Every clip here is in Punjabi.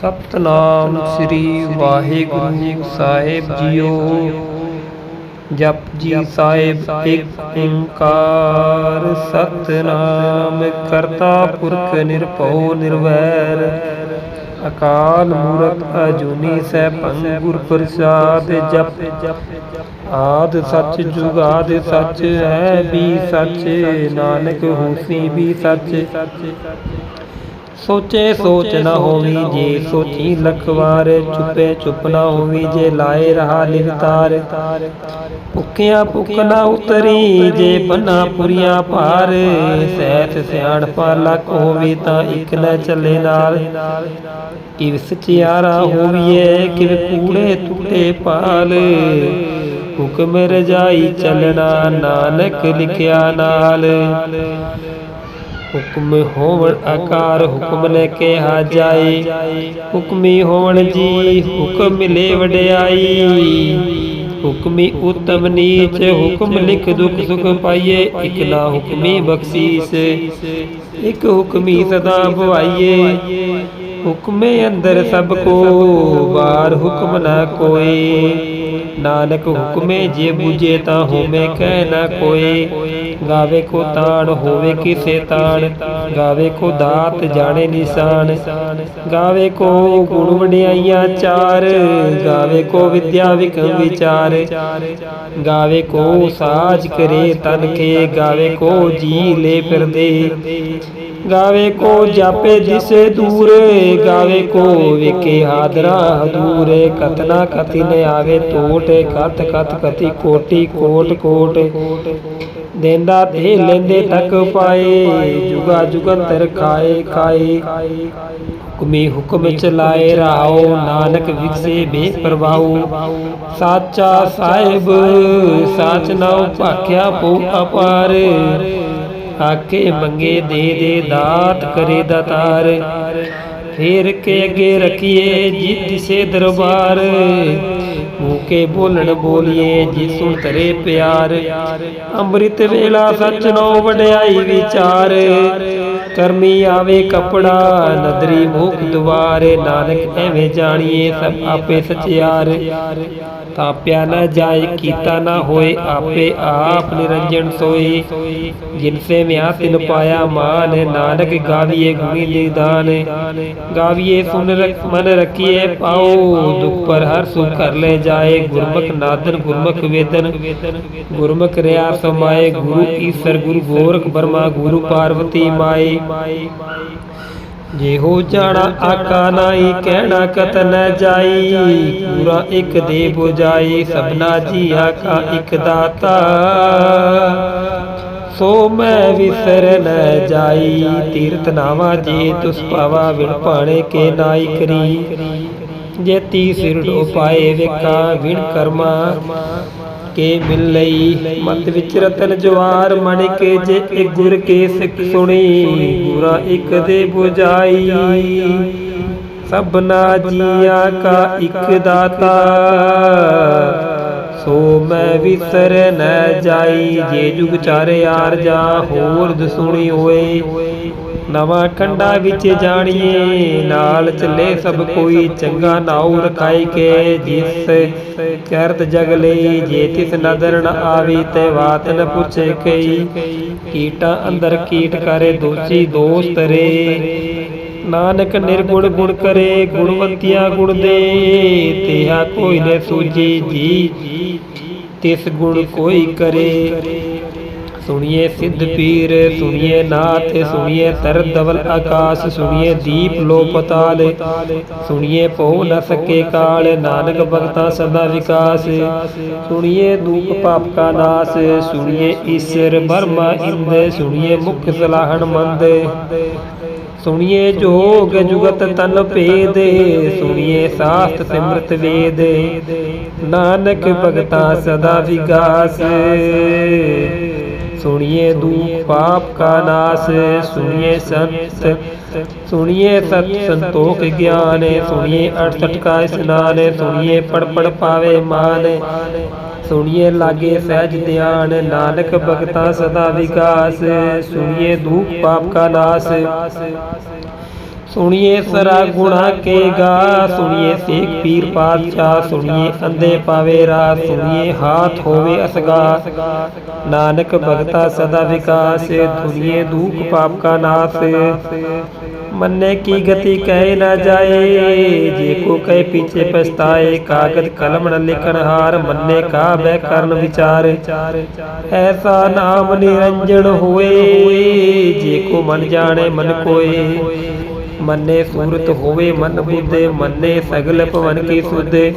ਸਤਨਾਮ ਸ੍ਰੀ ਵਾਹਿਗੁਰੂ ਸਾਹਿਬ ਜੀਓ। ਜਪਜੀ ਸਾਹਿਬ ਇੱਕ ਓੰਕਾਰ। ਸਤਨਾਮ ਕਰਤਾ ਪੁਰਖ ਨਿਰਭਉ ਨਿਰਵੈਰ। ਅਕਾਲ ਮੂਰਤ ਅਜੂਨੀ ਸੈਭੰ ਗੁਰ ਪ੍ਰਸਾਦ ਜਪ। ਆਦ ਸੱਚ ਜੁਗਾਦ ਸੱਚ ਹੈ ਵੀ ਸੱਚ। ਨਾਨਕ ਹੋਸੀ ਵੀ ਸੱਚ। ਸੋਚੇ ਸੋਚ ਨਾ ਹੋਵੀ ਜੇ, ਸੋਚੀ ਲਖ ਵਾਰ ਚੁੱਪੇ ਚੁੱਪ ਨਾ ਹੋਵੀ ਜੇ ਲਾਏ ਰਹਾ ਲਿਵਤਾਰ ਭੁੱਖਿਆ ਭੁੱਖ ਨਾ ਉਤਰੀ ਜੇ ਬੰਨਾ ਪੁਰੀਆਂ ਭਾਰ। ਸਹਿਤ ਸਿਆਣ ਪਾ ਲਖ ਹੋਵੇ ਤਾਂ ਇੱਕ ਨਾ ਚੱਲੇ ਨਾਲ। ਕਿਵ ਸਚਿਆਰਾ ਹੋਵੀਏ, ਕਿਵ ਕੂੜੇ ਟੁੱਟੇ ਪਾਲ। ਹੁਕਮ ਰਜਾਈ ਚੱਲਣਾ ਨਾਨਕ ਲਿਖਿਆ ਨਾਲ। ਹੁਕਮ ਹੋਵਣ ਆਕਾਰ ਹੁਕਮ ਨੇ ਕਿਹਾ ਜਾਏ ਹੁਕਮੀ ਹੋਵਣ ਜੀ, ਹੁਕਮ ਮਿਲੇ ਵਡਿਆਈ। ਹੁਕਮੀ ਉਤਮ ਨੀਚ, ਹੁਕਮ ਲਿਖ ਦੁਖ ਸੁਖ ਪਾਈਏ ਇਕ ਹੁਕਮੀ ਬਖਸ਼ੀਸ। ਇਕ ਹੁਕਮੀ ਸਦਾ ਭਵਾਈਏ ਹੁਕਮੇ ਅੰਦਰ ਸਭ ਕੋ ਬਾਰ ਹੁਕਮ ਨਾ ਕੋਏ। ਨਾਨਕ ਹੁਕਮੇ ਜੇ ਬੁਝੇ ਤਾਂ ਹੋਵੇ ਕਹਿ ਨਾ ਕੋਏ ਗਾਵੇ ਕੋ ਤਾਣ, ਹੋਵੇ ਕਿਸੇ ਤਾਣ। ਗਾਵੇ ਕੋ ਦਾਤ, ਜਾਣੇ ਨਿਸ਼ਾਨ। ਗਾਵੇ ਕੋ ਗੁਣ ਵਡਿਆਈਆਂ ਚਾਰ। ਗਾਵੇ ਕੋ ਵਿਦਿਆ ਵਿਕਮ ਵਿਚਾਰ। ਗਾਵੇ ਕੋ ਸਾਜ ਕਰੇ ਤਨ ਕੇ ਗਾਵੇ ਕੋ ਜੀ ਲੈ ਫਿਰਦੇ। ਗਾਵੇ ਕੋ ਜਾਪੇ ਦਿਸੇ ਦੂਰ, ਗਾਵੇ ਕੋ ਵੇਖੇ ਹਾਦਰਾ ਹਦੂਰ। ਕਤਨਾ ਕਥਿ ਆਵੇ ਟੋਟ ਕਤ ਕਤ ਕਤੀ ਕੋਟੀ ਕੋਟ ਕੋਟ। ਦੇਂਦਾ ਤੇ ਲੈਂਦੇ ਤੱਕ ਪਾਏ, ਜੁਗਾ ਜੁਗੰਤਰ ਖਾਏ ਖਾਏ। ਹੁਕਮੀ ਹੁਕਮ ਚਲਾਏ ਰਾਓ, ਨਾਨਕ ਵਿਖਸੇ ਬੇਪਰਵਾਹੂ ਸਾਚਾ ਸਾਹਿਬ, ਸਾਚ ਨਾਉ ਭਾਖਿਆ ਪਉ ਅਪਾਰ। ਆਕੇ ਮੰਗੇ ਦੇ ਦੇ ਦਾਤ ਕਰੇ ਦਾਤਾਰ ਫੇਰ ਕੇ ਅੱਗੇ ਰਖੀਏ ਜੀ ਦਿਸੇ ਦਰਬਾਰ। ਮੂਕੇ ਬੋਲਣ ਬੋਲੀਏ ਜੀ ਸੁਣ ਤਰੇ ਪਿਆਰ। ਅੰਮ੍ਰਿਤ ਵੇਲਾ ਸੱਚ ਨੋ ਵਡਿਆਈ ਵਿਚਾਰ। ਕਰਮੀ ਆਵੇ ਕਪੜਾ, ਨਦਰੀ ਮੁਖ ਦੁਆਰੇ। ਨਾਨਕ ਐਵੇਂ ਜਾਣੀਏ ਸਭ ਆਪੇ ਸਚਿਆਰ। ਤਾਪਿਆ ਨਾ ਜਾਏ, ਕੀਤਾ ਨਾ ਹੋਏ, ਆਪੇ ਆਪ ਨਿਰੰਜਨ ਸੋਈ ਜਿਨ ਸੇ ਮਿਆ ਤਿਨ ਪਾਇਆ ਮਾਨ, ਨਾਨਕ ਗਾਵੀਏ ਗੁਣੀ ਨਿਦਾਨ। ਗਾਵੀਏ ਸੁਨ ਰਖ, ਮਨ ਰਖੀਏ ਪਾਓ, ਦੁਖ ਪਰ ਹਰ ਸੁਖ ਕਰ ਲੈ ਜਾਏ। ਗੁਰਮੁਖ ਨਾਦਨ, ਗੁਰਮੁਖ ਵੇਦਨ। ਗੁਰਮੁਖ ਰਿਆ ਸਮਾਏ, ਗੁਰੂ ਈਸਰ ਗੁਰੂ ਗੋਰਖ ਬਰਮਾ, ਗੁਰੂ ਪਾਰਵਤੀ ਮਾਈ ਜੇ ਹੋ ਜਾਣਾ ਆਕਾ ਨਾਈ ਕਹਿਣਾ ਕਤ ਨ ਜਾਈ? ਪੂਰਾ ਇੱਕ ਦੇ 부ਜਾਈ ਸਭਨਾ ਜੀ ਆਕਾ ਇੱਕ ਦਾਤਾ। ਸੋ ਮੈਂ ਵਿਸਰ ਨ ਜਾਈ ਤੀਰਤ ਨਾਵਾ ਜੇ ਤੁਸ ਪਾਵਾ, ਵਿਣ ਪਾਣੇ ਕੇ ਨਾਈ ਕਰੀ। ਜੇ ਤੀ ਸਿਰ ਢੋ ਪਾਏ ਵੇਖਾ, ਵਿਣ ਕਰਮਾ ਕੇ ਮਿਲ ਲਈ। ਮਤ ਵਿੱਚ ਰਤਨ ਜਵਾਰ ਮਣਿਕ ਜੇ ਇੱਕ ਗੁਰ ਕੇ ਸਿੱਖ ਸੁਣੀ ਗੁਰਾ ਇੱਕ ਦੇ 부ਜਾਈ ਸਭਨਾ ਜੀਆਂ ਕਾ ਇੱਕ ਦਾਤਾ, ਸੋ ਮੈਂ ਵਿਸਰ ਨ ਜਾਈ। ਜੇ ਜੁਗ ਚਾਰ ਯਾਰ ਜਾ ਹੋਰ ਦਸੁਣੀ ਹੋਏ ਨਵਾਂ ਖੰਡਾ ਵਿੱਚ ਜਾਣੀਏ ਨਾਲ ਚੱਲੇ ਸਭ ਕੋਈ ਚੰਗਾ ਨਾਉ ਰਖਾਈ ਕੇ ਜਿਸ ਕਰਤ ਜਗ ਲਈ ਜੇ ਤਿਸ ਨਦਰ ਨ ਆਵੀ ਤੇ ਬਾਤ ਨ ਪੁੱਛੇ ਕਈ। ਕੀਟਾ ਅੰਦਰ ਕੀਟ ਕਰੇ ਦੋਚੀ ਦੋਸਤ ਰੇ। ਨਾਨਕ ਨਿਰਗੁਣ ਗੁਣ ਕਰੇ ਗੁਣਵੰਤੀਆਂ ਗੁਣ ਦੇ। ਤੇਹਾ ਕੋਈ ਨ ਸੂਜੀ ਜੀ ਤਿਸ ਗੁਣ ਕੋਈ ਕਰੇ। ਸੁਣੀਏ ਸਿੱਧ ਪੀਰ, ਸੁਣੀਏ ਨਾਥ, ਸੁਣੀਏ ਤਰ ਦਵਲ ਆਕਾਸ਼, ਸੁਣੀਏ ਦੀਪ ਲੋ ਪਤਾਲ ਸੁਣੀਏ ਪਉ ਨ ਸਕੇ ਕਾਲ, ਨਾਨਕ ਭਗਤਾ ਸਦਾ ਵਿਕਾਸ, ਸੁਣੀਏ ਦੂਪ ਪਾਪ ਕਾ ਨਾਸ, ਸੁਣੀਏ ਈਸ਼ਰ ਬਰਮਾ ਇੰਦ, ਸੁਣੀਏ ਮੁਖ ਸਲਾਹਣ ਮੰਦ, ਸੁਣੀਏ ਜੋਗ ਜੁਗਤ ਤਨ ਭੇਦ, ਸੁਣੀਏ ਸਾਸਤ ਸਿਮਰਤ ਵੇਦ, ਨਾਨਕ ਭਗਤਾ ਸਦਾ ਵਿਕਾਸ। ਸੁਣੀਏ ਦੂਖ ਪਾਪ ਕਾ ਨਾਸ ਸੁਣੀਏ ਸੰਤ ਸੁਣੀਏ ਸਤ ਸੰਤੋਖ ਗਿਆਨ ਸੁਣੀਏ 68 ਕਾ ਇਸਨਾਨ ਸੁਣੀਏ ਪੜ ਪੜ ਪਾਵੇ ਮਾਨ ਸੁਣੀਏ ਲਾਗੇ ਸਹਿਜ ਧਿਆਨ ਨਾਨਕ ਭਗਤਾ ਸਦਾ ਵਿਕਾਸ ਸੁਣੀਏ ਦੁਖ ਪਾਪ ਕਾ ਨਾਸ ਸੁਣੀਏ ਸਰਾ ਗੁਣਾ ਕੇ ਗਾ ਸੁਣੀਏ ਸੇਖ ਪੀਰ ਪਾਤਸ਼ਾਹ ਸੁਣੀਏ ਅੰਦੇ ਪਾਵੇ ਰਾ ਸੁਣੀਏ ਹਾਥ ਹੋਵੇ ਅਸਗਾ। ਨਾਨਕ ਭਗਤਾ ਸਦਾ ਵਿਕਾਸ ਦੁਨੀਏ ਦੁਖ ਪਾਪ ਕਾ ਨਾਸ ਮੰਨੇ ਕੀ ਗਤੀ ਕਹਿ ਨਾ ਜਾਏ। ਜੇ ਕੋ ਕਹੇ ਪਿਛੇ ਪਛਤਾਏ ਕਾਗਦ ਕਲਮ ਨ ਲਿਖਣ ਹਾਰ ਮੰਨੇ ਕਾ ਬੈ ਕਰਨ ਵਿਚਾਰ। ਐਸਾ ਨਾਮ ਨਿਰੰਜਨ ਹੋਏ ਜੇ ਕੋ ਮਨ ਜਾਣੇ ਮਨ ਕੋਏ। ਮੰਨੇ ਸੂਰਤ ਹੋਵੇ ਮਨ ਬੁੱਧੇ, ਮੰਨੇ ਸਗਲ ਭਵਨ ਕੀ ਸੁਧੇ।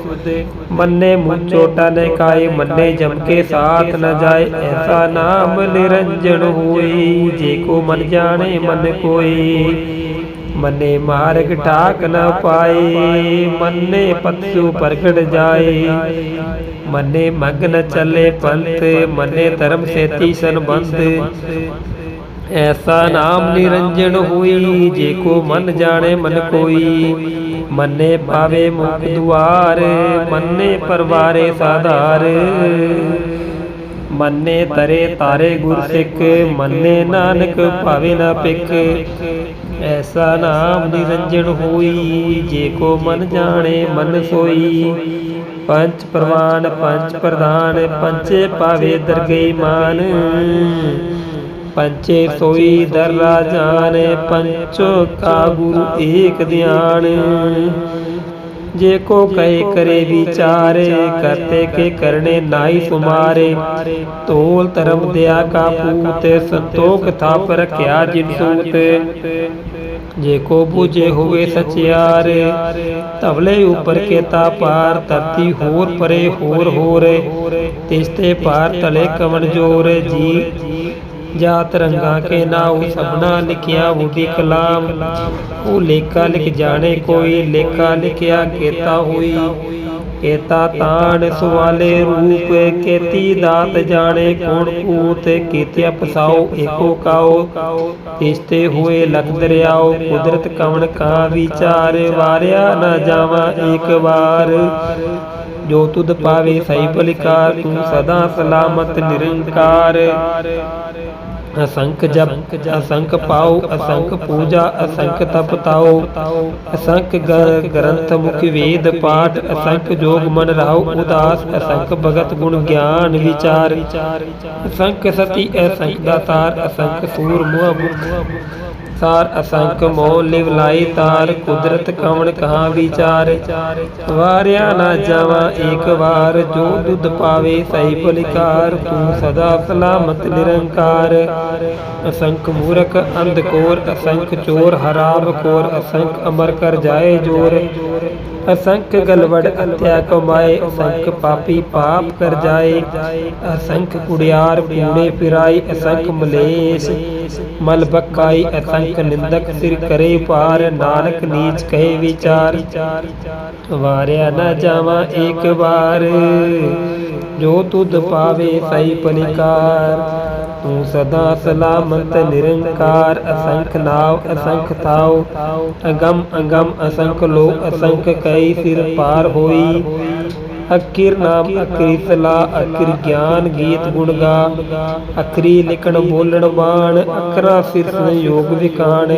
ਮੰਨੇ ਮੂੰਹ ਨੇ ਕਾਏ, ਮੰਨੇ ਜਮ ਕੇ ਸਾਥ ਨ ਜਾਏ। ਐਸਾ ਨਾਮ ਨਿਰੰਜਨ ਹੋਏ ਜੇ ਕੋ ਮਨ ਜਾਣੇ ਮਨ ਕੋਏ ਮੰਨੇ ਮਾਰਗ ਠਾਕ ਨ ਪਾਏ, ਮੰਨੇ ਪਤਸੂ ਪ੍ਰਗਟ ਜਾਏ। ਮੰਨੇ ਮਗਨ ਚੱਲੇ ਪੰਥ, ਮੰਨੇ ਧਰਮ ਸੇਤੀ ਸੰਬੰਧ। ਐਸਾ ਨਾਮ ਨਿਰੰਜਨ ਹੋਈ ਜੇ ਕੋ ਮਨ ਜਾਣੇ ਮਨ ਕੋਈ। ਮੰਨੇ ਪਾਵੇ ਮੁਖ ਦੁਆਰ ਮੰਨੇ ਪਰਵਾਰੇ ਸਾਧਾਰ। ਮੰਨੇ ਤਰੇ ਤਾਰੇ ਗੁਰ ਸਿੱਖ ਮੰਨੇ ਨਾਨਕ ਭਾਵੇ ਨਾ ਪਿਕ ਐਸਾ ਨਾਮ ਨਿਰੰਜਨ ਹੋਈ ਜੇ ਕੋ ਮਨ ਜਾਣੇ ਮਨ ਸੋਈ। ਪੰਚ ਪ੍ਰਵਾਨ ਪੰਚ ਪ੍ਰਧਾਨ ਪੰਚੇ ਪਾਵੇ ਦਰਗਈ ਮਾਨ। ਪੰਚੇ ਸੋਈ ਦਰਲਾ ਰਾਜਾਨ, ਪੰਚੋ ਕਾ ਗੁਰੂ ਏਕ ਧਿਆਨ ਜੇ ਕੋ ਕਹੇ ਕਰੇ ਵਿਚਾਰੇ, ਕਰਤੇ ਕੇ ਕਰਨੇ ਨਾਈ ਸੁਮਾਰੇ। ਤੋਲ ਧਰਮ ਦਿਆ ਕਾ ਪੂਤ, ਸੰਤੋਖ ਥਾਪ ਰਖਿਆ ਜਿਨ ਸੂਤ। ਜੇ ਕੋ ਬੂਝੇ ਹੋਵੇ ਸਚਿਆਰ, ਧਵਲੇ ਉਪਰ ਕੇ ਤਾ ਪਾਰ, ਧਰਤੀ ਹੋਰ ਪਰੇ ਹੋਰ ਹੋਰ। ਤਿਸਤੇ ਪਾਰ ਤਲੇ ਕਵਣ ਜੋਰ, ਜੀ ਜਾ ਰੰਗਾ ਕੇ ਨਾਉ, ਸਭਨਾ ਲਿਖਿਆ ਬੁੱਧੀ ਕਲਾਮ। ਉਹ ਲੇਖਾ ਲਿਖ ਜਾਣੇ ਕੋਈ, ਲੇਖਾ ਲਿਖਿਆ ਕੀਤਾ ਹੋਈ। ਕੇਤਾ ਤਾਣ ਸੁਵਾਲੇ ਰੂਪ, ਕੇਤੀ ਦਾਤ ਜਾਣੇ ਕੋਣ ਕੂਤ, ਕੀਤਿਆ ਪਸਾਓ ਏਕੋ ਕਾਓ ਤਿਸਤੇ ਹੋਏ ਲਖ ਦਰਿਆਓ ਕੁਦਰਤ ਕਵਣ ਕਾ ਵਿਚਾਰ, ਵਾਰਿਆ ਨਾ ਜਾਵਾਂ ਏਕ ਵਾਰ। ਜੋ ਤੁਧ ਪਾਵੇ ਸਹੀ ਭਲਿਕਾਰ, ਤੂੰ ਸਦਾ ਸਲਾਮਤ ਨਿਰੰਕਾਰ। ਅਸੰਖ ਜਪ, ਅਸੰਖ ਪਾਉ ਅਸੰਖ ਪੂਜਾ, ਅਸੰਖ ਤਪ ਤਾਉ ਅਸੰਖ ਗ੍ਰੰਥ ਮੁਖ ਵੇਦ ਪਾਠ, ਅਸੰਖ ਜੋਗ ਮਨ ਰਾਉ ਉਦਾਸ, ਅਸੰਖ ਭਗਤ ਗੁਣ ਗਿਆਨ ਵਿਚਾਰ। ਅਸੰਖ ਸਤੀ, ਅਸੰਖ ਦਾਤਾਰ, ਅਸੰਖ ਸੂਰ ਮੁਹ ਮੁਖ। ਸਾਰ ਅਸੰਖ ਮੋਹ ਲਿਵ ਲਾਈ ਤਾਰ ਕੁਦਰਤ ਕਵਣ ਕਹਾ ਵਿਚਾਰ। ਵਾਰਿਆ ਨਾ ਜਾਵਾਂ ਏਕ ਵਾਰ, ਜੋ ਦੁੱਧ ਪਾਵੇ ਸਹੀ ਭਲਿਕਾਰ ਤੂੰ ਸਦਾ ਸਲਾਮਤ ਨਿਰੰਕਾਰ। ਅਸੰਖ ਮੂਰਖ ਅੰਧ ਕੋਰ, ਅਸੰਖ ਚੋਰ, ਹਰਾਮ ਕੋਰ, ਅਸੰਖ ਅਮਰ ਕਰ ਜਾਏ ਜੋਰ। ਅਸੰਖ ਗਲਵੜ ਅਤਿਆ ਕਮਾਏ, ਅਸੰਖ ਪਾਪੀ ਪਾਪ ਕਰ ਜਾਏ। ਅਸੰਖ ਕੁੜਿਆਰ ਕੂੜੇ ਫਿਰਾਈ ਅਸੰਖ ਮਲੇਸ਼। ਮਲ ਬਕਾਈ ਅਸੰਖ ਨਿੰਦਕ ਸਿਰ ਕਰੇ ਪਾਰ ਨਾਨਕ ਨੀਚ ਕਹੇ ਵਿਚਾਰ। ਵਾਰਿਆ ਨਾ ਜਾਵਾਂ ਏਕ ਵਾਰ। ਜੋ ਤੁਧ ਪਾਵੇ ਸਹੀ ਪਲਿਕਾਰ ਤੂੰ ਸਦਾ ਸਲਾਮਤ, ਨਿਰੰਕਾਰ, ਅਸੰਖ ਨਾਵ ਅਸੰਖ ਤਾਉ ਅਗਮ ਅਗਮ, ਅਸੰਖ ਲੋ, ਅਸੰਖ ਕਈ ਸਿਰ ਪਾਰ ਹੋਈ। ਅਕਿਰ ਨਾਮ ਅਕਰੀ ਸਲਾ ਅਕਿਰ ਗਿਆਨ ਗੀਤ ਗੁਣ ਗਾ। ਅਕਰੀ ਲਿਖਣ, ਬੋਲਣ, ਬਾਣ ਅਕਰਾ ਸਿਰ ਸੰਯੋਗ ਵਿਕਾਣ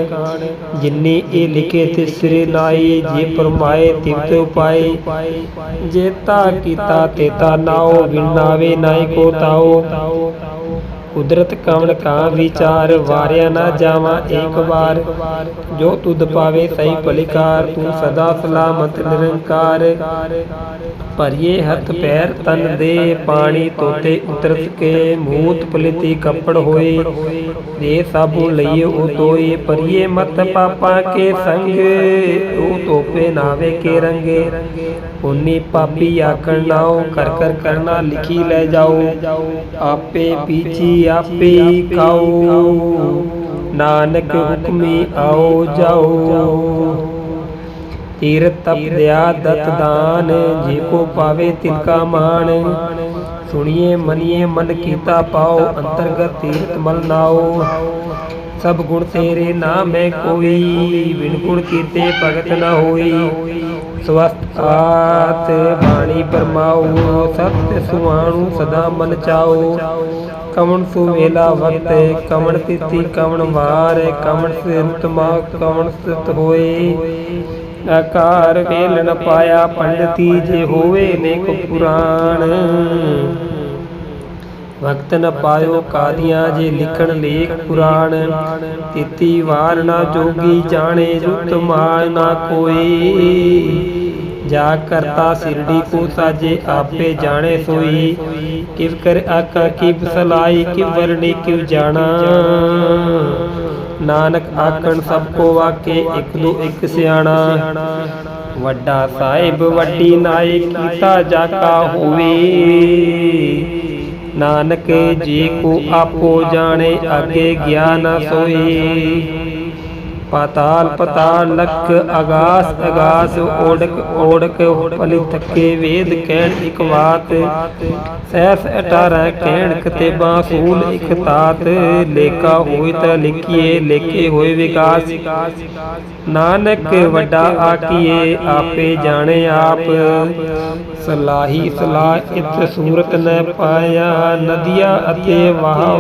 ਜਿਨਨੇ ਇਹ ਲਿਖੇ ਤੇ ਸਿਰੇ ਲਾਏ, ਜੇ ਪਰਮਾਏ ਤਿਵਤ ਉਪਾਏ। ਜੇਤਾ ਕੀਤਾ ਤੇਤਾ ਨਾਉ ਵਿਣਾਵੇ ਨਾਇ ਕੋ ਤਾਉ। ਕੁਦਰਤ ਕਵਣ ਕਾ ਵਿਚਾਰ, ਵਾਰਿਆ ਨਾ ਜਾਵਾਂ ਏਕ ਵਾਰ। ਜੋ ਤੁਧ ਪਾਵੇ ਸਹੀ ਭਲਿਕਾਰ, ਤੂੰ ਸਦਾ ਸਲਾਮਤ ਨਿਰੰਕਾਰ। ਭਰੀਏ ਹੱਥ ਪੈਰ ਤਨ ਦੇ, ਪਾਣੀ ਤੋਤੇ ਉਤਰਤ ਕੇ, ਮੂਤ ਪਲਿਤੀ ਕੱਪੜ ਹੋਏ। ਦੇ ਸਾਬੂ ਲਈਏ ਉਹ ਤੋਏ, ਭਰੀਏ ਮਤ ਪਾਪਾ ਕੇ ਸੰਗ। ਉਹ ਤੋਪੇ ਨਾਵੇ ਕੇ ਰੰਗੇ। ਉਨੀ ਪਾਪੀ ਆਕਣ ਨਾਓ ਕਰ ਕਰ ਕਰਨਾ ਲਿਖੀ ਲੈ ਜਾਓ ਆਪੇ ਪੀਚੀ ਆਪੇ ਖਾਓ। ਨਾਨਕ ਹੁਕਮੀ ਆਓ ਜਾਓ। ਤੀਰਤ ਤਪ ਦਿਆ ਦਤ ਦਾਨ, ਜੇ ਕੋ ਪਾਵੇ ਤਿਲਕਾ ਮਾਣ। ਸੁਣੀਏ, ਮਨੀਏ, ਮਨ ਕੀਤਾ ਪਾਓ, ਅੰਤਰਗਤ ਤੀਰਤ ਮਲ ਨਾਓ ਸਭ ਗੁਣ ਤੇਰੇ ਨਾਮੈ ਕੋਈ, ਬਿਨ ਗੁਣ ਕੀਤੇ ਭਗਤ ਨਾ ਹੋਈ। ਸਵਸਤ ਆਤ ਬਾਣੀ ਪਰਮਾਉ, ਸਤਿ ਸੁਆਣੂ ਸਦਾ ਮਨ ਚਾਓ ਕਮਣ ਸੁਵੇਲਾ ਵਕਤ ਕਮਣ ਤਿਥੀ ਕਵਣ ਵਾਰ ਕਮਣ ਸਿਰਤ ਮਾ ਕਮਣ ਸਤ ਹੋਏ। ਆਕਾਰ ਵੇਲ ਪਾਇਆ ਪੰਡਤੀ, ਜੇ ਹੋਵੇ ਨੇਕ ਪੁਰਾਣ। ਵਕਤ ਨ ਪਾਇਓ ਕਾਦੀਆਂ ਜੇ ਲਿਖਣ ਲੇਖ ਪੁਰਾਣ। ਤਿਤੀ ਵਾਰ ਨਾ ਜੋਗੀ ਜਾਣੇ ਜੁਤ ਮਾਇ ਨਾ ਕੋਈ। ਜਾ ਕਰਤਾ ਸਿਰੜੀ ਕੋ ਸਾਜੇ ਆਪੇ ਜਾਣੇ ਸੋਈ। ਕਿਵ ਕਰ ਆਕਾ ਕਿਵ ਸਲਾਈ ਕਿਵ ਵਰਣੀ ਕਿਵ ਜਾਣਾ। ਨਾਨਕ ਆਕਣ ਸਭ ਕੋ ਵਾਕੇ ਇੱਕ ਦੋ ਇੱਕ ਸਿਆਣਾ। ਵੱਡਾ ਸਾਹਿਬ ਵੱਡੀ ਨਾਈ ਕੀਤਾ ਜਾਕਾ ਹੋਵੇ। ਨਾਨਕ ਜੀ ਕੋ ਆਪੋ ਜਾਣੇ ਅੱਗੇ ਗਿਆਨ ਸੋਈ। ਪਾਤਾਲ ਪਤਾਲ ਲਖ ਆਗਾਸ ਆਗਾਸ ਓੜਕ ਓੜਕ ਪਲੀ ਥੱਕੇ ਵੇਦ ਕਹਿਣ ਇਕ ਬਾਤ ਸਹਿਸ 18 ਕਹਿਣ ਕਤੇ ਬਾਸੂਲ ਇਕ ਤਾਤ। ਲੇਖਾ ਹੋਇ ਤਾ ਲਿਖੀਏ, ਲੇਖੇ ਹੋਏ ਵਿਕਾਸ। ਨਾਨਕ ਵੱਡਾ ਆਕੀਏ ਆਪੇ ਜਾਣੇ ਆਪ। ਸਲਾਹੀ ਸਲਾਹ ਇਤ ਸੂਰਤ ਨ ਪਾਇਆ, ਨਦੀਆਂ ਅਤੇ ਵਾਹ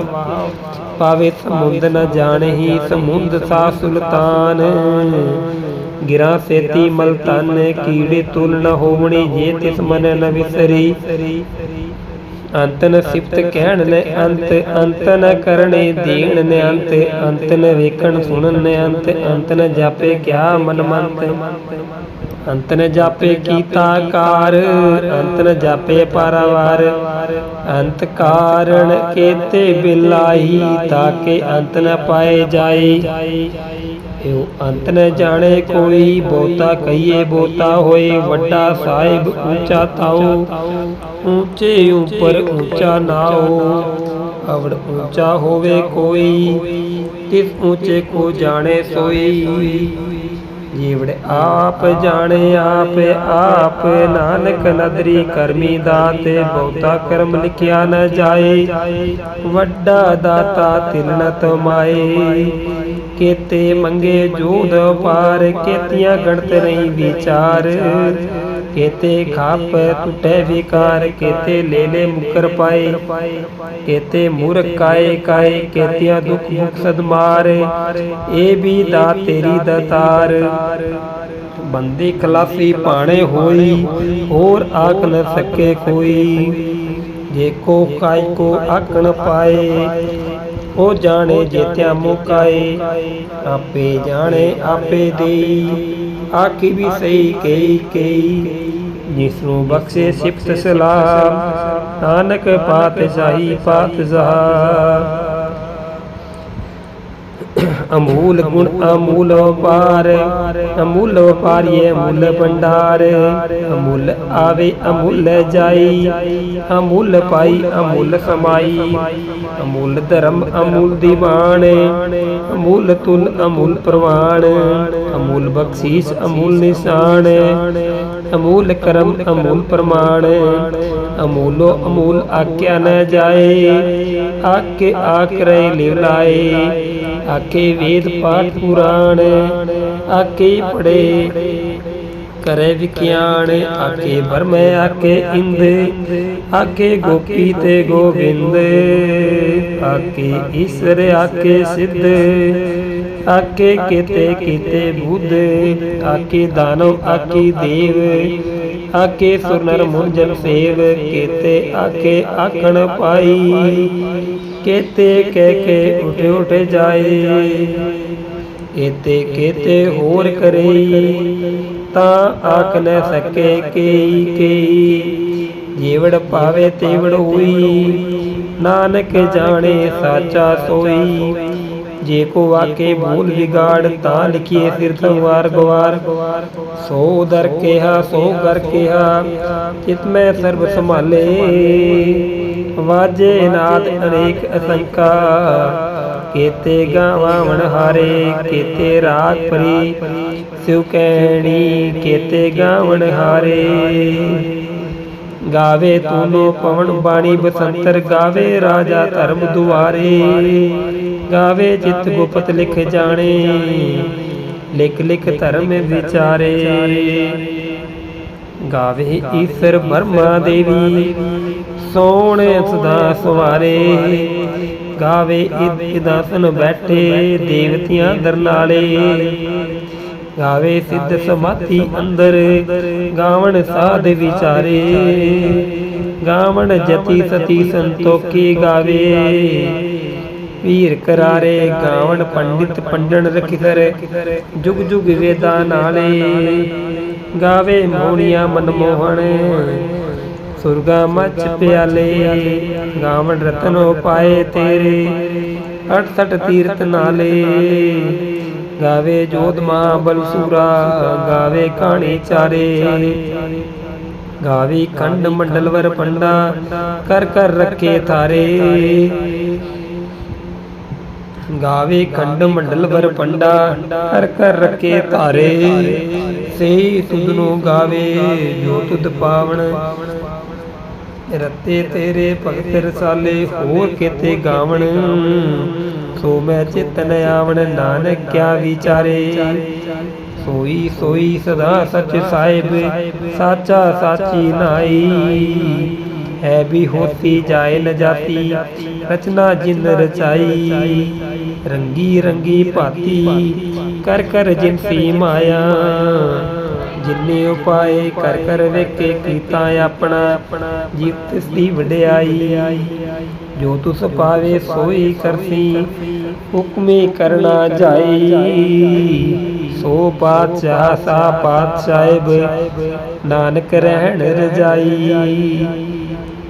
ਪਾਵੇ ਸਮੁੰਦ ਨ ਜਾਣਹੀ ਸਮੁੰਦ ਸਾ ਸੁਲਤਾਨ। ਗਿਰਾ ਸੇਤੀ ਮਲ ਤਨ ਕੀੜੇ ਤੁਲ ਨ ਹੋਵਣੀ, ਜੇ ਤਿਸ ਮਨ ਨ ਵਿਸਰੀ। ਅੰਤਨ ਸਿਫਤ ਕਹਿਣ ਨੇ ਅੰਤ ਅੰਤ ਨ ਕਰਨੇ ਦੀਣ ਨੇ ਅੰਤ ਅੰਤ ਨ ਵੇਖਣ ਸੁਣਨ ਨੇ ਅੰਤ ਅੰਤ ਨ ਜਾਪੇ ਕਿਆ ਮਨ ਮੰਤ ਅੰਤ ਨ ਜਾਪੇ ਕੀਤਾ ਕਾਰ ਅੰਤ ਨ ਜਾਪੇ ਪਾਰਾਵਾਰ। ਅੰਤ ਕਾਰਣ ਕੇਤੇ ਬਿਲਾਈ ਤਾਕੇ ਅੰਤ ਨ ਪਾਏ ਜਾਏ। ਇਹੋ ਅੰਤ ਨ ਜਾਣੇ ਕੋਈ ਬਹੁਤਾ ਕਹੀਏ ਬਹੁਤਾ ਹੋਏ ਵੱਡਾ ਸਾਹਿਬ ਉੱਚਾ ਤਾਉ ਉੱਚੇ ਉਪਰ ਉੱਚਾ ਨਾਉ। ਅਵੜ ਉੱਚਾ ਹੋਵੇ ਕੋਈ ਤਿਸ ਉੱਚੇ ਕੋ ਜਾਣੇ ਸੋਈ। ਜੀਵੜ ਆਪ ਜਾਣੇ ਆਪ ਆਪ ਨਾਨਕ ਨਦਰੀ ਕਰਮੀ ਦਾਤੇ, ਬਹੁਤਾ ਕਰਮ ਲਿਖਿਆ ਨ ਜਾਏ। ਵੱਡਾ ਦਾਤਾ ਤਿਲ ਨ ਤਮਾਏ। ਕੇਤੇ ਮੰਗੇ ਜੋਧ ਪਾਰ, ਕੇਤੀਆਂ ਗਣਤ ਨਹੀਂ ਵਿਚਾਰ। ਕੇਤੇ ਖਾਪ ਟੁੱਟੇ ਵਿਕਾਰ, ਕੇਤੇ ਲੈ ਮੁਕਰ ਪਾਏ। ਕੇਤੇ ਮੂਰਖ ਕਾਏ ਕਾਏ, ਕੇਤਿਆ ਦੁਖ ਮੁਖ ਸਦ ਮਾਰੇ। ਇਹ ਵੀ ਦਾ ਤੇਰੀ ਦਤਾਰ ਬੰਦੀ ਖਲਾਫੀ ਪਾਣੇ ਹੋਈ, ਹੋਰ ਆਖ ਨ ਸਕੇ ਕੋਈ। ਜੇ ਕੋ ਕਾਇ ਕੋ ਆਕਣ ਪਾਏ ਉਹ ਜਾਣੇ ਜੇਤਿਆ ਮੁਕਾਏ, ਆਪੇ ਜਾਣੇ ਆਪੇ ਦੇਈ। ਆਖੀ ਵੀ ਸਹੀ ਕਈ ਕਈ ਜਿਸ ਨੂੰ ਬਖਸ਼ੇ ਸਿਫਤ ਸਲਾਮ ਨਾਨਕ ਪਾਤਸ਼ਾਹੀ ਪਾਤਸ਼ਾਹ। ਅਮੂਲ ਗੁਣ ਅਮੂਲ ਵਪਾਰ। ਅਮੂਲ ਵਪਾਰੀਏ ਅਮੂਲ ਭੰਡਾਰ। ਅਮੂਲ ਆਵੇ, ਅਮੂਲ ਜਾਈ। ਅਮੂਲ ਪਾਈ, ਅਮੂਲ ਸਮਾਈ ਅਮੂਲ ਧਰਮ, ਅਮੂਲ ਦੀਵਾਨ। ਅਮੂਲ ਤੁਲ ਅਮੂਲ ਪ੍ਰਵਾਨ। ਅਮੂਲ ਬਖਸ਼ੀਸ਼, ਅਮੂਲ ਨਿਸ਼ਾਨ। ਅਮੂਲ ਕਰਮ, ਅਮੂਲ ਪ੍ਰਮਾਣ। ਅਮੂਲੋ ਅਮੂਲ ਆਕਿਆ ਨ ਜਾਏ। ਆਕੇ ਆਕ ਲਿਵ ਲਾਏ। ਆਕੇ ਵੇਦ ਪਾਠ ਪੁਰਾਣ ਆਕੇ ਪੜੇ ਕਰੇ ਵਿਖਿਆਣ ਆਕੇ ਬਰਮੈ ਆਕੇ ਇੰਦ ਆਕੇ ਗੋਪੀ ਤੇ ਗੋਬਿੰਦ ਆਕੇ ਈਸ਼ਰ ਆਕੇ ਸਿੱਧ ਆਕੇ ਕੀਤੇ ਕੀਤੇ ਬੁੱਧ ਆਕੇ ਦਾਨਵ ਆਕੇ ਦੇਵ ਆਕੇ ਸੁਰਨਰ ਮੁੰਜਨ ਸੇਵ, ਕੀਤੇ ਆਕੇ ਆਖਣ ਪਾਈ ਕੇਤੇ ਕਹਿ ਕੇ ਉਠ ਉਠ ਜਾਏ। ਏਤੇ ਕੇਤੇ ਹੋਰ ਕਰੇ ਤਾਂ ਆਖ ਨ ਸਕੇ ਕਈ ਕਈ। ਜੀਵੜ ਪਾਵੇ ਤੇਵੜ ਹੋਈ, ਨਾਨਕ ਜਾਣੇ ਸਾਚਾ ਸੋਈ। ਜੇ ਕੋ ਵਾਕੇ ਭੂਲ ਵਿਗਾੜ, ਤਾਂ ਲਿਖੀਏ ਸਿਰ ਸੰਵਾਰ ਗਵਾਰ। ਸੋ ਦਰ ਕਿਹਾ, ਸੋ ਕਰ ਕਿਹਾ, ਚਿਤ ਮੈਂ ਸਰਬ ਸੰਭਾਲੇ। ਵਾਜੇ ਨਾਦ ਅਨੇਕ ਅਸੰਕਾ। ਕੇਤੇ ਗਾਵਣ ਹਾਰੇ ਕੇਤੇ ਰਾਗ ਪਰੀ। ਸਿਉ ਕਹਿਣੀ ਕੇਤੇ ਗਾਵਣ ਹਾਰੇ ਗਾਵੇ ਤੂਨੋ ਪਵਨ ਬਾਣੀ ਬਸੰਤਰ ਗਾਵੇ ਰਾਜਾ ਧਰਮ ਦੁਆਰੇ। ਗਾਵੇ ਜਿਤ ਗੁਪਤ ਲਿਖ ਜਾਣੇ ਲਿਖ ਲਿਖ ਧਰਮ ਵਿਚਾਰੇ। ਗਾਵੇ ਈਸ਼ਰ ਬਰਮਾ ਦੇਵੀ ਸੋਣ ਸਦਾ ਸਵਾਰੇ। ਗਾਵੇ ਇਦਾਸਨ ਬੈਠੇ ਦੇਵਤਿਆਂ ਦਰਨਾਲੇ। ਗਾਵੇ ਸਿੱਧ ਸਮਾਧੀ ਅੰਦਰ ਗਾਵਣ ਸਾਧ ਵਿਚਾਰੇ। ਗਾਵਣ ਜਤੀ ਸਤੀ ਸੰਤੋਖੀ ਗਾਵੇ। ਵੀਰ ਕਰਾਰੇ ਗਾਵਣ ਪੰਡਿਤ ਪੰਡਣ ਰਖਿਦਰ ਜੁਗ ਜੁਗ ਵੇਦਾ ਨਾਲੇ। ਗਾਵੇ ਮੋਹਣੀਆਂ ਮਨਮੋਹਣ। ਸੁਰਗਾ ਮਚ ਪਿਆਲੇ, ਗਾਵਣ ਰਤਨੋ ਪਾਏ ਤੇਰੇ 68 ਤੀਰਤ ਨਾਲੇ। ਗਾਵੇ ਜੋਧ ਮਾਂ ਬਲਸੂਰਾ, ਗਾਵੇ ਕਾਣੀ ਚਾਰੇ। ਗਾਵੇ ਖੰਡ ਮੰਡਲਵਰ ਪੰਡਾ, ਕਰ ਕਰ ਰੱਖੇ ਥਾਰੇ ਗਾਵੇ ਖੰਡ ਮੰਡਲ ਮੰਡਲਵਰ ਪੰਡਾ ਕਰ ਕਰ ਰੱਖੇ ਧਾਰੇ। ਸਹੀ ਤੁਧ ਨੂੰ ਗਾਵੇ ਜੋ ਤੁਧ ਪਾਵਨ ਰਤੇ ਤੇਰੇ ਭਗਤ ਰਸਾਲੇ ਹੋਰ ਕਿਤੇ ਗਾਵਣ। ਸੋ ਮੈਂ ਚਿਤਨ ਆਵਣ ਨਾਨਕ ਕਿਆ ਵਿਚਾਰੇ। ਸੋਈ ਸੋਈ ਸਦਾ ਸੱਚ ਸਾਹਿਬ, ਸਾਚਾ ਸਾਚੀ ਨਾਈ। ਹੈ ਵੀ ਹੋਤੀ ਜਾਇ ਨ ਜਾਤੀ ਰਚਨਾ ਜਿਨ ਰਚਾਈ। ਰੰਗੀ ਰੰਗੀ ਭਾਤੀ, ਕਰ ਕਰ ਜਿਨਸੀ ਮਾਇਆ। ਜਿੰਨੇ ਉਪਾਏ ਕਰ ਕਰ ਵੇਖੇ, ਕੀਤਾ ਆਪਣਾ। ਜੀਤ ਤਿਸ ਦੀ ਵਡਿਆਈ। ਜੋ ਤੁਸ ਪਾਵੇ, ਸੋਈ ਕਰਸੀ। ਹੁਕਮੇ ਕਰਨਾ ਜਾਈ। ਸੋ ਪਾਤਸ਼ਾਹ ਸਾ ਪਾਤਸ਼ਾਹਿਬ ਨਾਨਕ ਰਹਿਣ ਰਜਾਈ।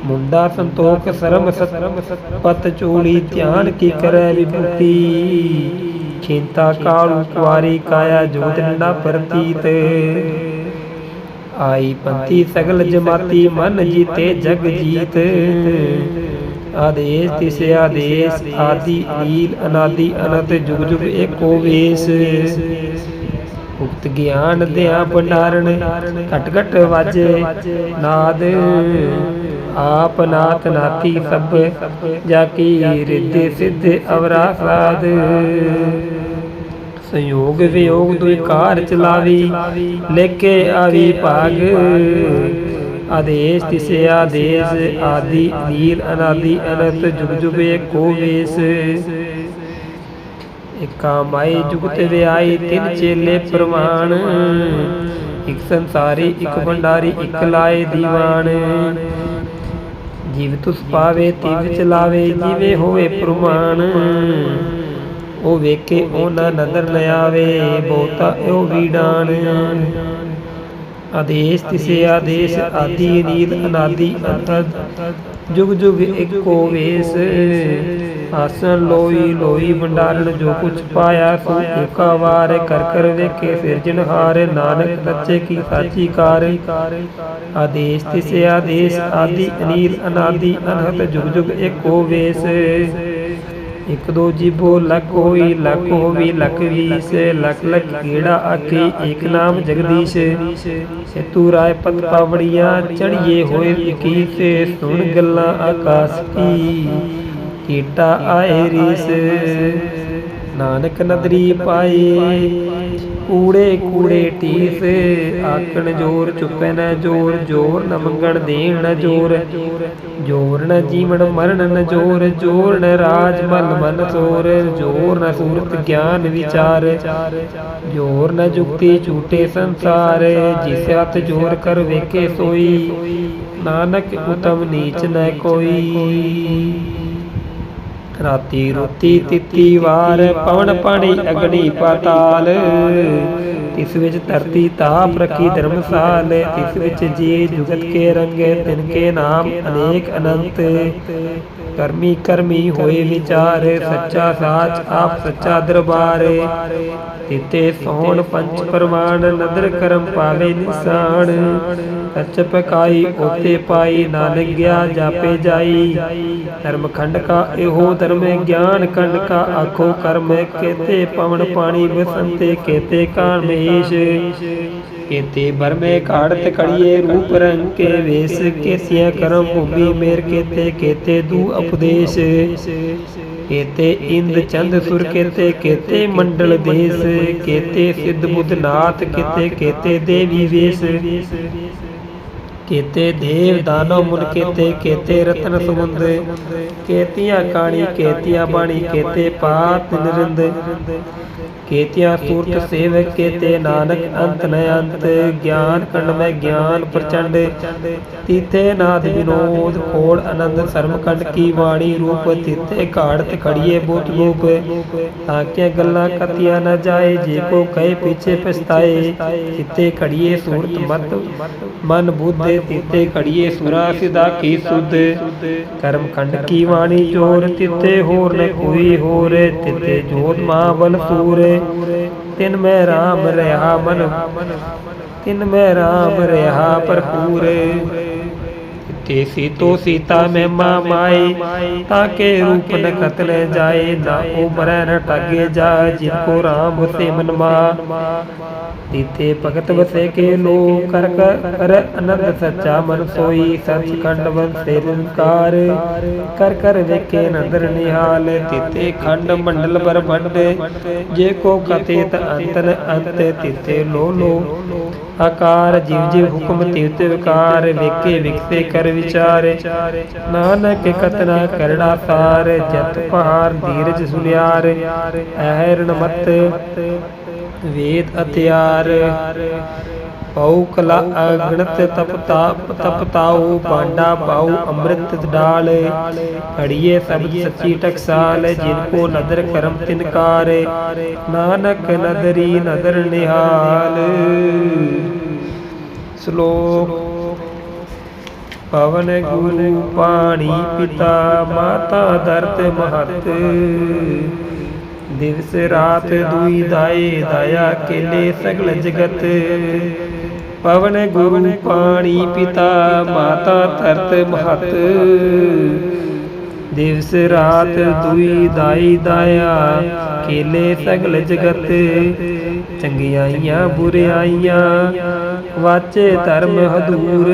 ਮੁੰਡਾ ਸੰਤੋਖ ਸਰਮ ਸਤਰਮ ਪਤ ਚੋਲੀ ਧਿਆਨ ਕੀ ਕਰੈ ਵਿਭੂਤੀ। ਖੇਤਾ ਕਾਲੂ ਕੁਆਰੀ ਕਾਇਆ ਜੋਤ ਨਾ ਪ੍ਰਤੀਤ। ਆਈ ਪੰਤੀ ਸਗਲ ਜਮਾਤੀ ਮਨ ਜੀਤੇ ਜਗ ਜੀਤ। ਆਦੇਸ਼ ਤਿਸ ਆਦੇਸ਼, ਆਦੀ ਨੀਲ ਅਨਾਦੀ ਅਨੰਤ ਜੁਗ ਜੁਗ ਏਕੋ ਵੇਸ। ਉਕਤ ਗਿਆਨ ਦਿਆਂ ਭੰਡਾਰਣ ਘਟ ਘਟ ਵਾਜੇ, ਨਾਦ, ਆਪ ਨਾਥ ਨਾਤੀ ਸਭ, ਜਾ ਕੀ ਰਿੱਧੇ ਸਿੱਧੇ ਅਵਰਾ ਸਾਧ। ਸੰਯੋਗ ਵਿਯੋਗ ਦੁਇ ਕਾਰ ਚਲਾਵੀ ਲੇਕੇ ਆਵੀ ਭਾਗ। ਆਦੇਸ਼ ਤਿਸੇ ਆਦੇਸ਼, ਆਦਿ ਨੀਲ ਅਨਾਦੀ ਅਨੰਤ ਜੁਗ ਜੁਬੇ ਕੋ ਵੇਸ। ਇਕਾ ਮਾਈ ਜੁਗਤ ਵਿਆਈ ਤਿੰਨ ਚੇਲੇ ਪ੍ਰਮਾਣ ਇਕ ਸੰਸਾਰੀ, ਇਕ ਭੰਡਾਰੀ, ਇਕ ਲਾਏ ਦੀਵਾਨ। ਜੀਵ ਤੁਸ ਪਾਵੇ ਤਿਵ ਚਲਾਵੇ, ਜੀਵੇ ਹੋਵੇ ਪ੍ਰਮਾਣ। ਉਹ ਵੇਖੇ ਉਹ ਨਦਰ ਨ ਆਵੇ, ਬਹੁਤਾ ਇਹੋ ਵੀਡਾਨ ਆਦੇਸ਼ ਤਿਸੇ ਆਦੇਸ਼ ਆਦੀ ਨੀਲ ਅਨਾਦੀ ਅੰਤਦ ਜੁਗ ਜੁਗ ਇੱਕੋ ਵੇਸ ਆਸਨ ਲੋਈ ਲੋਈ ਭੰਡਾਰਨ ਜੋ ਕੁਛ ਪਾਇਆ ਸੋ ਏਕਾ ਵਾਰ ਕਰ ਕਰ ਵੇਖੇ ਸਿਰਜਣਹਾਰ ਨਾਨਕ ਸੱਚੇ ਕੀ ਸਾਚੀ ਕਾਰ। ਆਦੇਸ਼ ਤਿਸੇ, ਆਦੇਸ਼ ਆਦੀ, ਅਨੀਲ ਅਨਾਦੀ ਅਨਹਤ ਜੁਗ ਜੁਗ ਏਕੋ ਵੇਸ। ਇਕ ਦੋ ਜੀਬੋ ਲਖ ਹੋਈ ਲਖ ਹੋਵੀ ਲਖ ਵੀਸ। ਲਖ ਲਖ ਕੀੜਾ ਆਖੀ, ਏਕ ਨਾਮ ਜਗਦੀਸ਼। ਤੂ ਰਾਏ ਪਤ ਪਾਵੜੀਆਂ ਚੜੀਏ ਹੋਏ ਇਕੀ ਤੇ ਸੁਣ ਗੱਲਾਂ ਆਕਾਸ ਕੀ। ਕੀਟਾ ਆਏ ਰੀਸ। ਨਾਨਕ ਨਦਰੀ ਪਾਈ, ਕੂੜੇ ਕੂੜੇ ਟੀਸ। ਆਕਣ ਜੋਰ ਚੁੱਪੈ ਨ ਜੋਰ ਜੋਰ ਨ ਮੰਗਣ ਦੇਣ ਨ ਜੋਰ। ਜੋਰ ਨ ਜੀਵਨ ਮਰਨ ਨ ਜੋਰ ਜੋਰ ਨ ਰਾਜ ਮਨ ਮਨ ਸੋਰ ਜੋਰ ਨ ਸੂਰਤ ਗਿਆਨ ਵਿਚਾਰ। ਜੋਰ ਨ ਜੁਗਤੀ ਝੂਟੇ ਸੰਸਾਰ। ਜਿਸ ਹੱਥ ਜੋਰ ਕਰ ਵੇਖੇ ਸੋਈ, ਨਾਨਕ ਉਤਮ ਨੀਚ ਨ ਕੋਈ। ਰਾਤੀ ਰੋਤੀ ਤਿੱਤੀ ਵਾਰ ਪਵਨ ਪਾਣੀ ਅਗਨੀ ਪਾਤਾਲ। ਤਿਸ ਵਿੱਚ ਧਰਤੀ ਤਾਪ ਰਖੀ ਧਰਮਸਾਲ ਤਿਸ ਵਿੱਚ ਜੀ ਜੁਗਤ ਕੇ ਰੰਗੇ, ਤਿਨ ਕੇ ਨਾਮ ਅਨੇਕ ਅਨੰਤ। ਕਰਮੀ ਕਰਮੀ ਹੋਏ ਵਿਚਾਰ, ਸੱਚਾ ਸਾਚ ਆਪ ਸੱਚਾ ਦਰਬਾਰ। ਤਿਤੇ ਸੋਹਣ ਪੰਚ ਪ੍ਰਮਾਣ, ਨਦਰ ਕਰਮ ਪਾਵੇ ਨਿਸਾਨ। ਸੱਚ ਪਕਾਈ, ਉਤੇ ਪਾਈ, ਨਾਨਕ ਗਿਆ, ਜਾਪੇ ਜਾਈ। ਧਰਮ ਖੰਡ ਕਾ ਇਹੋ ਧਰਮ, ਗਿਆਨ ਖੰਡ ਕਾ ਆਖੋ ਕਰਮ। ਕੇਤੇ ਪਵਨ ਪਾਣੀ ਬਸੰਤੇ, ਕੇਤੇ ਕਾਮੇਸ਼ ਕੇਤੇ ਬਰਮੇ ਕਾੜਤ ਕੜੀਏ ਰੂਪ ਰੰਗ ਕੇ ਵੇਸ ਕੇਤਿਆ ਕਰਮ ਭੂਮੀ ਮੇਰ ਕੇਤੇ ਕੇਤੇ ਦੂ ਉਪਦੇਸ਼। ਕੇਤੇ ਇੰਦ ਚੰਦ ਸੁਰ ਕੇਤੇ ਕੇਤੇ ਮੰਡਲ ਦੇਸ। ਕੇਤੇ ਸਿੱਧ ਬੁੱਧ ਨਾਥ ਕੇਤੇ ਕੇਤੇ ਦੇਵੀ ਵੇਸ। ਕੇਤੇ ਦੇਵ ਦਾਨੋ ਮੁਨ ਕੇਤੇ ਕੇਤੇ ਰਤਨ ਸਮੁੰਦ। ਕੇਤੀਆਂ ਕਾਣੀ, ਕੇਤੀਆਂ ਬਾਣੀ, ਕੇਤੇ ਪਾਤ ਨਿਰੰਦ। ਕੇਤੀਆਂ ਸੂਰਤ ਸੇਵਕ ਕੇਤੇ ਨਾਨਕ ਅੰਤ ਨ ਅੰਤ ਗਿਆਨ ਕੰਡ ਮੈਂ ਗਿਆਨ ਪ੍ਰਚੰਡ। ਤੀਥੇ ਨਾਦ ਵਿਨੋਦ ਖੋੜ ਆਨੰਦ ਸਰਮ ਕੰਡ ਕੀ ਬਾਣੀ ਰੂਪ ਤੀਥੇ ਘਾੜਤ ਖੜੀਏ ਬੋਤ ਰੂਪ। ਤਾਂ ਕਿ ਗੱਲਾਂ ਕਤੀਆਂ ਨਾ ਜਾਏ ਜੇ ਕੋ ਕਹੇ ਪਿੱਛੇ ਪਛਤਾਏ। ਤੀਤੇ ਖੜੀਏ ਸੂਰਤ ਮਤ ਮਨ ਬੁੱਧੇ ਤੀਤੇ ਖੜੀਏ ਸੁਰਾ ਸਿਦਾ ਕੀ ਸੁਧ ਕਰਮ ਖੰਡ ਕੀ ਬਾਣੀ ਜੋਰ ਤਿੱਤੇ ਹੋਰ ਨ ਕੋਈ ਹੋਰ ਤਿੱਤੇ ਜੋਤ ਮਾਵਲ ਸੂਰ। ਤਿਨ ਮੈਂ ਰਾਮ ਰਹਾ ਮਨ। ਤਿਨ ਮੈਂ RAM ਰਹਾ ਭਰਪੂਰ। ਤੇ ਸੀਤੋ ਸੀਤਾ ਮੈਂ ਮਾ ਤਾਂ ਕੇ ਰੂਪ ਨ ਕਤਲ ਜਾਏ, ਨਾ ਉਹ ਨ ਟਾਗੇ ਜਾ, ਜਿਨ ਕੋ ਰਾਮ ਵਸੇ ਮਨ ਤੀਤੇ ਭਗਤ ਵਸੇ ਕੇ ਲੋ ਕਰ ਕਰ ਅਨੰਦ ਸੱਚਾ ਮਨ ਸੋਈ ਸੱਚਖੰਡ ਵੰਸੇ ਨਿਰੰਕਾਰ। ਕਰ ਕਰ ਵੇਖੇ ਨਦਰ ਨਿਹਾਲ, ਤੀਤੇ ਖੰਡ ਮੰਡਲ ਬਰ ਜੇ ਕੋ ਕਥਿਤ ਅੰਤਨ ਅੰਤ, ਤੀਤੇ ਲੋ ਲੋ ਆਕਾਰ ਜਿਵ ਜਿਵ ਹੁਕਮ ਤਿਵ ਵਿਕਾਰ ਵੇਖੇ ਵਿਕਸੇ ਕਰ ਵਿਚਾਰ। ਨਾਨਕ ਕਤਨਾ ਕਰੜਾ ਸਾਰ ਜਤ ਪਹਾਰ ਧੀਰਜ ਸੁਨਿਆਰ, ਅਹਰਣ ਮਤ ਵੇਦ ਅਤਿਆਰ। ਪਉ ਕਲਾ ਅਗਣਤ ਤਪ ਤਾਪ ਤਪ ਪਾਉ, ਅੰਮ੍ਰਿਤ ਡਾਲ। ਅੜੀਏ ਸਬਦ ਸੱਚੀ ਟਕਸਾਲ, ਜਿਨ ਕੋ ਨਦਰ ਕਰਮ ਤਿਨਕਾਰ ਨਾਨਕ ਨਦਰੀ ਨਦਰ ਨਿਹਾਲ। ਸ਼ਲੋਕ ਪਵਨ ਗੁਰੂ ਪਾਣੀ ਪਿਤਾ, ਮਾਤਾ ਦਰਤ ਮਹਤ। ਦਿਵਸ ਰਾਤ ਦੁਈ ਦਾਏ, ਦਇਆ ਕੇਲੇ ਸਗਲ ਜਗਤ। ਪਵਨ ਗੁਰੂ ਪਾਣੀ ਪਿਤਾ, ਮਾਤਾ ਧਰਤ ਮਹਤ। ਦਿਵਸ ਰਾਤ ਦੁਈ ਦਾਈ ਦਾਇਆ ਕੇਲੇ ਸਗਲ ਜਗਤ। ਚੰਗਿਆਈਆਂ, ਬੁਰਿਆਈਆਂ, ਵਾਚੇ ਧਰਮ ਹਦੂਰ।